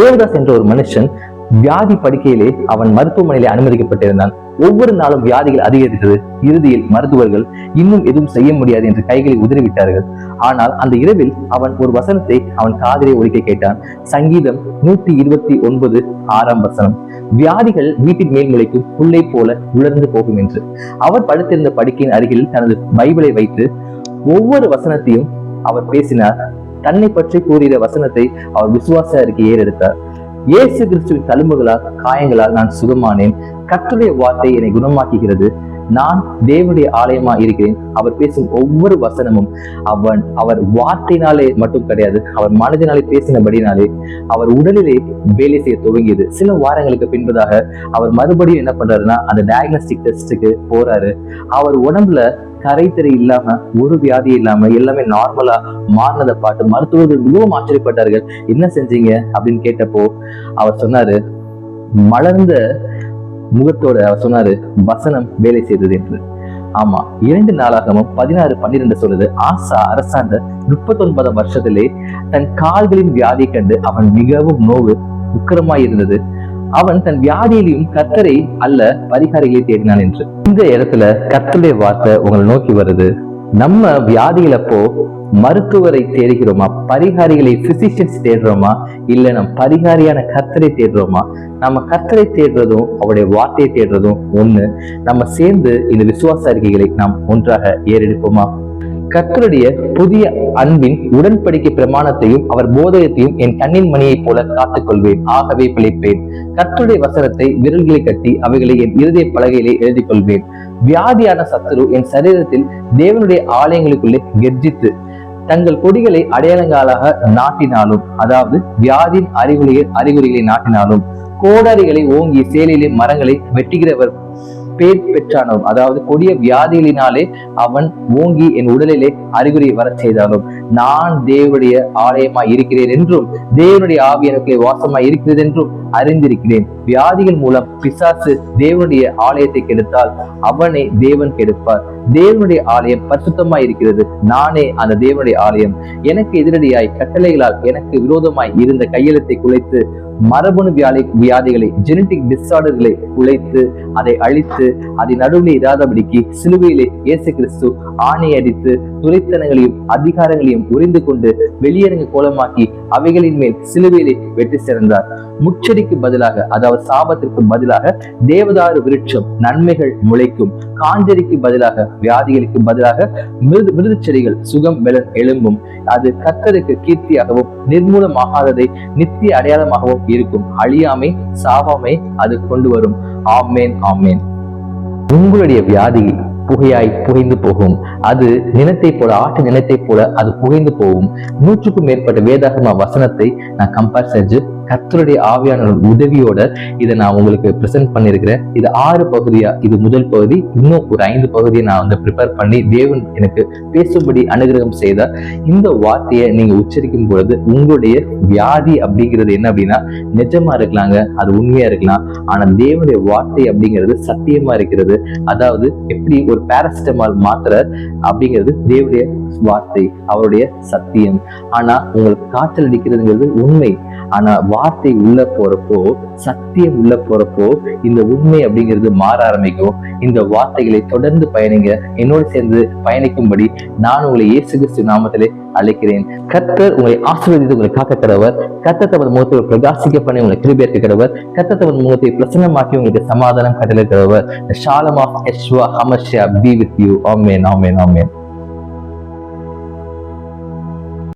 தேவதாஸ் என்ற ஒரு மனுஷன் வியாதி படுக்கையிலே அவன் மருத்துவமனையிலே அனுமதிக்கப்பட்டிருந்தான். ஒவ்வொரு நாளும் வியாதிகள் அதிகரித்தது. இறுதியில் மருத்துவர்கள் இன்னும் எதுவும் செய்ய முடியாது என்று கைகளை உதறிவிட்டார்கள். ஆனால் அந்த இரவில் அவன் ஒரு வசனத்தை அவன் காதலே ஒழிக்க கேட்டான். சங்கீதம் நூற்றி இருபத்தி ஒன்பது ஆறாம் வசனம். வியாதிகள் வீட்டின் மேல் முளைக்கும் புல்லை போல உலர்ந்து போகும் என்று. அவர் படுத்திருந்த படுக்கையின் அருகில் தனது பைபிளை வைத்து ஒவ்வொரு வசனத்தையும் அவர் பேசினார். தன்னை பற்றி கூறிய வசனத்தை அவர் விசுவாச அறிக்கை ஏறெடுத்தார். இயேசு கிறிஸ்துவின் தழும்புகளால் காயங்களால் நான் சுகமானேன். கத்துடைய வார்த்தை என்னை குணமாக்குகிறது. நான் தேவனுடைய ஆலயமா இருக்கிறேன். அவர் பேசும் ஒவ்வொரு வசனமும் அவன் அவர் வார்த்தையினாலே மட்டும் கிடையாது அவர் மனதினாலே பேசினபடினாலே அவர் உடலிலே வேலை செய்ய துவங்கியது. சில வாரங்களுக்கு பின்பதாக அவர் மறுபடியும் என்ன பண்றாருன்னா அந்த டயக்னோஸ்டிக் டெஸ்ட்டுக்கு போறாரு. அவர் உடம்புல கரைத்திரை இல்லாம ஒரு வியாதி இல்லாம எல்லாமே நார்மலா மாறினதை பார்த்து மருத்துவர்கள் மிகவும் ஆச்சரியப்பட்டார்கள். என்ன செஞ்சீங்க? அப்படின்னு கேட்டப்போ அவர் சொன்னாரு மலர்ந்த முகத்தோட அவர் சொன்னாரு வசனம் வேலை செய்தது என்று. ஆமா இரண்டு நாளாகவும் பதினாறு பன்னிரெண்டு சொல்லுது ஆசா அரசாண்ட முப்பத்தொன்பதாம் வருஷத்திலே தன் கால்களின் வியாதி கண்டு அவன் மிகவும் நோவு உக்கரமாய் இருந்தது அவன் தன் வியாதியிலையும் கர்த்தரை அல்ல பரிகாரிகளை தேடினான் என்று. இந்த இடத்துல கர்த்தருடைய வார்த்தை உங்களை நோக்கி வருது. நம்ம வியாதிகளப்போ மருத்துவரை தேடுகிறோமா? பரிகாரிகளை பிசிஷியன்ஸ் தேடுறோமா? இல்ல நம்ம பரிகாரியான கர்த்தரை தேடுறோமா? நம்ம கர்த்தரை தேடுறதும் அவருடைய வார்த்தையை தேடுறதும் ஒண்ணு. நம்ம சேர்ந்து இந்த விசுவாச அறிக்கைகளை நாம் ஒன்றாக ஏறெடுப்போமா? கத்தருடைய புதிய அன்பின் உடன்படிக்கை பிரமாணத்தையும் அவர் போதகத்தையும் என் கண்ணின் மணியைப் போல காத்துக் கொள்வேன் ஆகவே பிழைப்பேன். கத்தருடைய வசனத்தை விரல்களை கட்டி அவைகளை என் இருதய பலகையிலே எழுதி கொள்வேன் வியாதியான சத்துரு என் சரீரத்தில் தேவனுடைய ஆலயங்களுக்குள்ளே கெர்ஜித்து தங்கள் கொடிகளை அடையாளங்களாக நாட்டினாலும் அதாவது வியாதியின் அறிகுறிகள் அறிகுறிகளை நாட்டினாலும் கோடாரிகளை ஓங்கி சேலையிலே மரங்களை வெட்டுகிறவர் பேர் பெற்றானோம். அதாவது கொடிய வியாதிகளினாலே அவன் ஓங்கி என் உடலிலே அறிகுறி வரச் செய்தாலும் நான் தேவனுடைய ஆலயமாய் இருக்கிறேன் என்றும் தேவனுடைய ஆவி எனக்கு வாசமாய் இருக்கிறது என்றும் அறிந்திருக்கிறேன். வியாதிகள் மூலம் பிசாசு தேவனுடைய ஆலயத்தை கெடுத்தால் அவனை தேவன் கெடுப்பார். தேவனுடைய ஆலயம் பரிசுத்தமாய் இருக்கிறது. நானே அந்த தேவனுடைய ஆலயம். எனக்கு எதிரடியாய் கட்டளைகளால் எனக்கு விரோதமாய் இருந்த கையெழுத்தை குலைத்து மரபணு வியாதி வியாதிகளை ஜெனட்டிக் டிஸார்டர்களை குலைத்து அதை அழித்து அதை நடுவில் இராதபடிக்கு சிலுவையிலே இயேசு கிறிஸ்து ஆணை அடித்து துரைத்தனங்களையும் அதிகாரங்களையும் உறிந்து கொண்டு வெளியரங்க கோலமாக்கி அவைகளின் மேல் சிலுவையிலே வெற்றி சிறந்தார் முச்சடிக்கு பதிலாக அதாவது சாபத்திற்கு பதிலாக தேவதாறு விருட்சம் நன்மைகள் முளைக்கும். காஞ்சரிக்கு பதிலாக வியாதிகளுக்கு பதிலாக மிருது மிருது செடிகள் சுகம் பெலன் எழும்பும் அது கத்தருக்கு கீர்த்தியாகவும் நிர்மூலமாகாததை நித்திய அடையாளமாகவும் இருக்கும். அழியாமை சாவாமை அது கொண்டு வரும். ஆமேன் ஆமேன். உங்களுடைய வியாதி புகையாய் புகைந்து போகும். அது நிலத்தை போல ஆட்டு நிலத்தை போல அது புகைந்து போகும். நூற்றுக்கும் மேற்பட்ட வேதாகம வசனத்தை நான் கம்பேர் செஞ்சு கத்தருடைய ஆவியான உதவியோட இதை நான் உங்களுக்கு ப்ரெசென்ட் பண்ணியிருக்கிறேன். இது ஆறு பகுதியா? இது முதல் பகுதி. இன்னும் ஒரு ஐந்து பகுதியை நான் வந்து ப்ரிப்பேர் பண்ணி தேவன் எனக்கு பேசும்படி அனுகிரகம் செய்த இந்த வார்த்தையை நீங்க உச்சரிக்கும் பொழுது உங்களுடைய வியாதி அப்படிங்கிறது என்ன அப்படின்னா நிஜமா இருக்கலாங்க அது உண்மையா இருக்கலாம். ஆனா தேவனுடைய வார்த்தை அப்படிங்கிறது சத்தியமா இருக்கிறது. அதாவது எப்படி ஒரு பேராசிட்டமால் மாத்திரை அப்படிங்கிறது தேவனுடைய வார்த்தை அவருடைய சத்தியம். ஆனா உங்களுக்கு காய்ச்சல் அடிக்கிறதுங்கிறது உண்மை. ஆனா வார்த்தை உள்ள போறப்போ சத்தியம் உள்ள போறப்போ இந்த உண்மை அப்படிங்கிறது மாற ஆரம்பிக்கும். இந்த வார்த்தைகளை தொடர்ந்து பயணிங்க. என்னோடு சேர்ந்து பயணிக்கும்படி நான் உங்களை இயேசு கிறிஸ்து நாமத்திலே அழைக்கிறேன். கத்தர் உங்களை ஆசீர்வதித்து உங்களை காக்க கடவர் கர்த்தர் தமது முகத்தை பிரகாசிக்க பண்ணி உங்களை கிருபியர்க்க கடவர் கத்த தமது முகத்தை பிரசன்னமாக்கி உங்களுக்கு சமாதானம் கட்டளை கடவர் ஷாலம் ஆஃப் எஸ்வா ஹமஷ்யா பி வித் யூ ஆமேன் ஆமேன் ஆமேன்